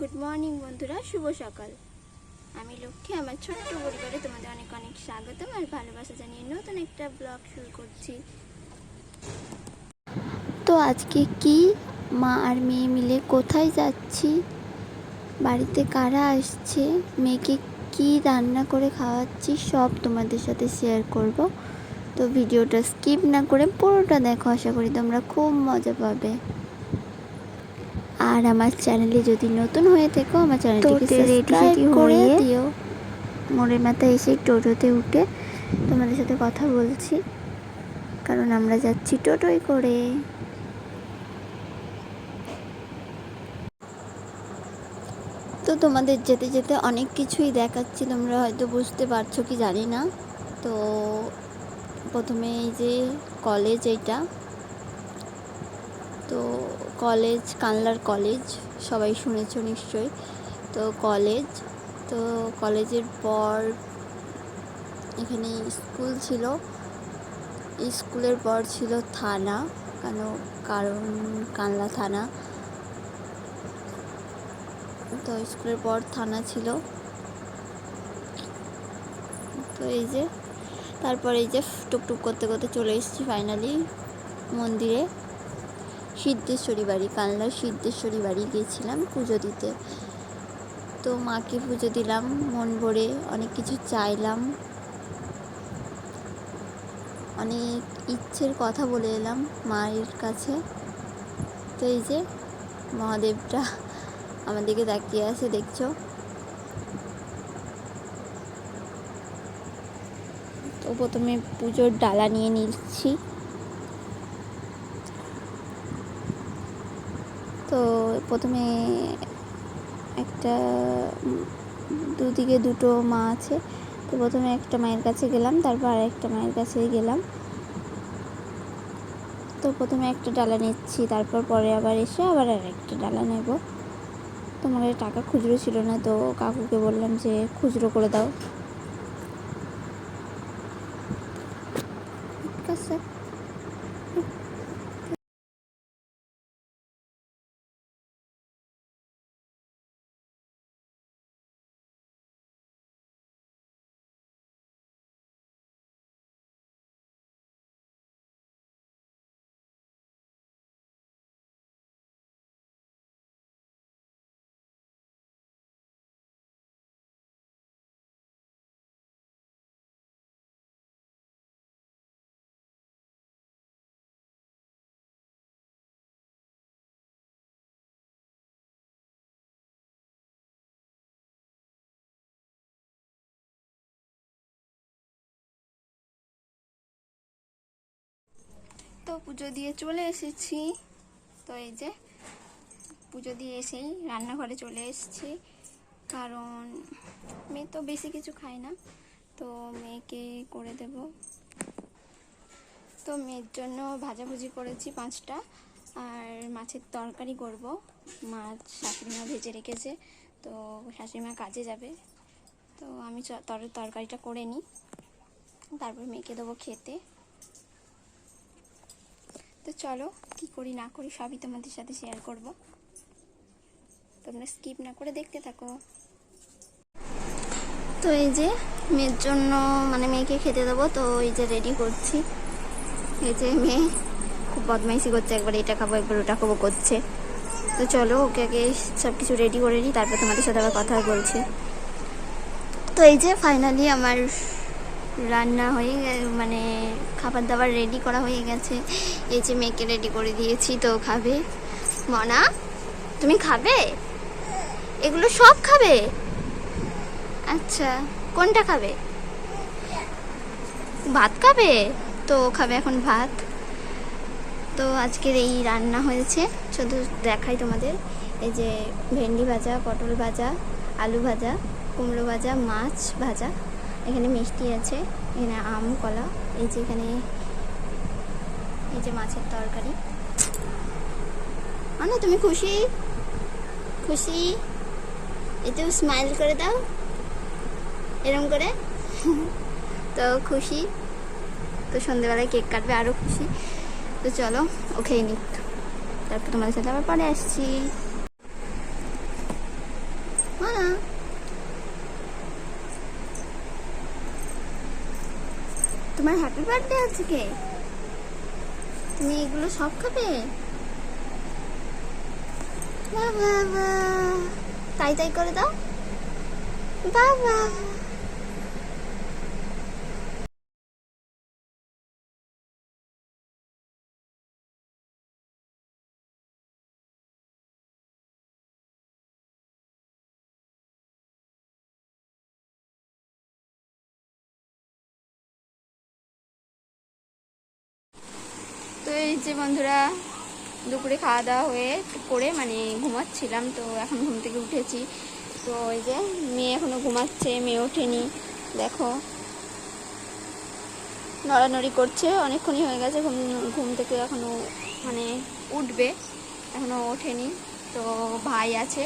Good morning বন্ধুরা। শুভ সকাল। আমি লক্ষ্মী, আমার ছোট্ট পরিবারে তোমাদের অনেক অনেক স্বাগতম আর ভালোবাসা জানিয়ে নতুন একটা ব্লগ শুরু করছি। তো আজকে কি? মা আর মেয়ে মিলে কোথায় যাচ্ছি? বাড়িতে কারা আসছে? মেয়েকে কি রান্না করে খাওয়াচ্ছি? সব তোমাদের সাথে শেয়ার করব। তো ভিডিওটা স্কিপ না করে পুরোটা দেখো, আশা করি তোমরা খুব মজা পাবে। আর আমার চ্যানেলে যদি নতুন হয়ে থেকো আমার চ্যানেলটিকে সাবস্ক্রাইব করে দিও। মোড়ের মাথায় এসে টোটোতে উঠে তোমাদের সাথে কথা বলছি। কারণ আমরা যাচ্ছি টোটোয় করে। তো তোমাদের যেতে যেতে অনেক কিছুই দেখাচ্ছি তোমরা হয়তো বুঝতে পারছ কি জানি না। তো প্রথমে এই যে কলেজ এইটা তো কলেজ কানলার কলেজ, সবাই শুনেছ নিশ্চয়ই। তো কলেজ, তো কলেজের পর এখানে স্কুল ছিল। স্কুলের পর ছিল থানা, কেন? কারণ কানলা থানা। তো স্কুলের পর থানা ছিল। তো এই যে, তারপর এই যে টুকটুক করতে করতে চলে এসেছি ফাইনালি মন্দিরে। সিদ্ধেশ্বরী বাড়ি কানলার সিদ্ধেশ্বরী বাড়ি গিয়েছিলাম পুজো দিতে। তো মাকে পুজো দিলাম, মন ভরে অনেক কিছু চাইলাম। অনেক ইচ্ছের কথা বলে এলাম মায়ের কাছে। তো এই যে মহাদেবটা আমাদেরকে তাকিয়ে আছে, দেখছ? তো প্রথমে পুজোর ডালা নিয়ে নিচ্ছি তো প্রথমে একটা দুদিকে দুটো মা আছে। তো প্রথমে একটা মায়ের কাছে গেলাম, তারপর আর একটা মায়ের কাছে গেলাম। তো প্রথমে একটা ডালা নিচ্ছি, তারপর পরে আবার এসে আবার আর একটা ডালা নেব। তো আমার টাকা খুচরো ছিল না, তো কাকুকে বললাম যে খুচরো করে দাও। ঠিক আছে। তো পুজো দিয়ে চলে এসেছি। তো এই যে পুজো দিয়ে এসেই রান্নাঘরে চলে এসেছি। কারণ মেয়ে তো বেশি কিছু খায় না, তো মেয়েকে করে দেব। তো মেয়ের জন্য ভাজাভুজি করেছি পাঁচটা, আর মাছের তরকারি করব। মাছ শাশুড়িমা ভেজে রেখেছে, তো শাশুড়িমা কাজে যাবে। তো আমি তর- তরকারিটা করে নিই। তারপর মেয়েকে দেবো খেতে। তো চলো, কি করি না করি সবই তোমাদের সাথে শেয়ার করব। তোমরা স্কিপ না করে দেখতে থাকো। তো এই যে মেয়ের জন্য মানে মেয়েকে খেতে দেবো, তো এই যে রেডি করছি। এই যে মেয়ে খুব বদমাইশি করছে, একবার এটা খাব, একবার ওটা খাব করছে। তো চলো, ওকে আগে সব কিছু রেডি করে নিই, তারপর তোমাদের সাথে আবার কথা বলছি। তো এই যে ফাইনালি আমার রান্না হয়ে মানে খাবার দাবার রেডি করা হয়ে গেছে। এই যে মেয়েকে রেডি করে দিয়েছি, তো খাবে। মনা, তুমি খাবে? এগুলো সব খাবে? আচ্ছা কোনটা খাবে? ভাত খাবে? তো খাবে এখন ভাত। তো আজকের এই রান্না হয়েছে। শুধু দেখাই তোমাদের। এই যে ভেন্ডি ভাজা, পটল ভাজা, আলু ভাজা, কুমড়ো ভাজা, মাছ ভাজা। এখানে মিষ্টি আছে, এখানে আম, কলা, এই যে এখানে এই যে মাছের তরকারি। আনো তুমি খুশি? খুশি? এতে স্মাইল করে দাও। এরম করে। তো খুশি। তো সন্ধেবেলায় কেক কাটবে আরও খুশি। তো চলো, ও খেয়ে নিক। তারপর তোমাদের সাথে আবার পরে আসছি। খাও তোমার হ্যাপি বার্থডে আজকে? তুমি এগুলো সব খাবে? বাহ। তাই তাই করে দাও। বাবা। এই যে বন্ধুরা দুপুরে খাওয়া দাওয়া হয়ে করে মানে ঘুমাচ্ছিলাম, তো এখন ঘুম থেকে উঠেছি। তো ওই যে মেয়ে এখনও ঘুমাচ্ছে, মেয়ে ওঠেনি, দেখো। নড়ানড়ি করছে, অনেকক্ষণই হয়ে গেছে ঘুম ঘুম থেকে এখনও মানে উঠবে, এখনও ওঠেনি। তো ভাই আছে,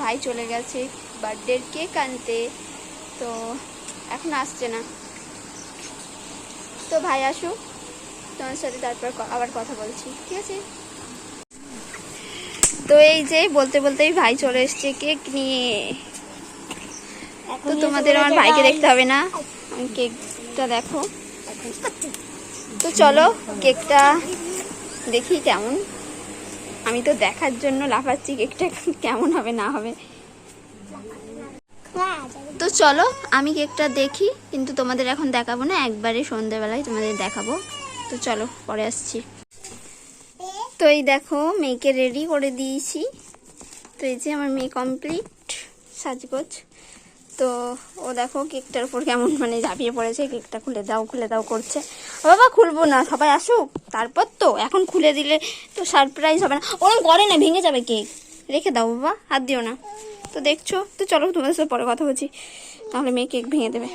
ভাই চলে গেছে বার্থডের কেক আনতে, তো এখন আসছে না। তো ভাই আসুক। তোমার সাথে তারপর আবার কথা বলছি ঠিক আছে? তো এই যে বলতে বলতেই ভাই চলে এসছে কেক নিয়ে। তো তোমাদের আমার ভাইকে দেখতে হবে না? কেকটা দেখো। তো চলো কেকটা দেখি কেমন। আমি তো দেখার জন্য লাফাচ্ছি কেকটা কেমন হবে না হবে। তো চলো আমি কেকটা দেখি কিন্তু তোমাদের এখন দেখাবো না একবারে সন্ধ্যেবেলায় তোমাদের দেখাবো। তো চলো, পরে আসছি। তো এই দেখো, মেয়েকে রেডি করে দিয়েছি। তো এই যে আমার মেয়ে কমপ্লিট সাজগোজ। তো ও দেখো, কেকটার উপর কেমন মানে ঝাঁপিয়ে পড়েছে। কেকটা খুলে দাও খুলে দাও করছে। বাবা, খুলবো না, সবাই আসুক। তারপর তো, এখন খুলে দিলে তো সারপ্রাইজ হবে না। ওরকম করে না, ভেঙে যাবে কেক। রেখে দাও বাবা, হাত দিও না। তো দেখছ, তো চলো তোমাদের সাথে পরে কথা বলছি। তাহলে মেয়ে কেক ভেঙে দেবে।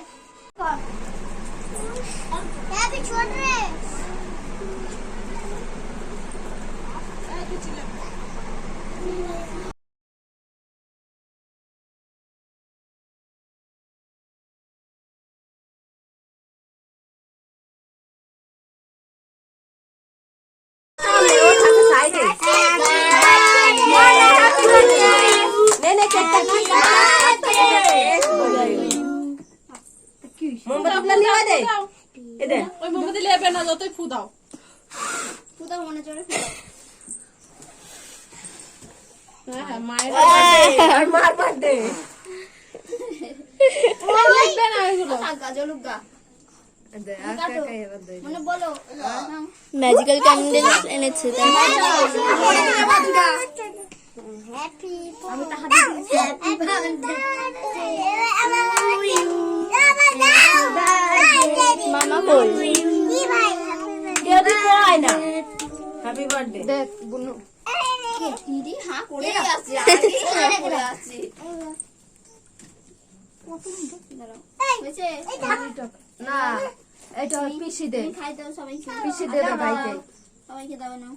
লেবে না যতই ফু দাও মনে চলে মায়ের মার বার্থডে লিখবে না এগুলো জলুগা দে আর কাকা এবার দে। বলো ম্যাজিক্যাল ক্যান্ডেল এনেছে তাই মামা বল কেউ দিতে হয় না হ্যাপি বার্থডে দেখ বুনু। দিদি হ্যাঁ করে আসছি আমি করে আসছি না এটা পিসি দে খাই দাও সবাইকে। পিসি দে দাও ভাইকে সবাইকে দাও নাও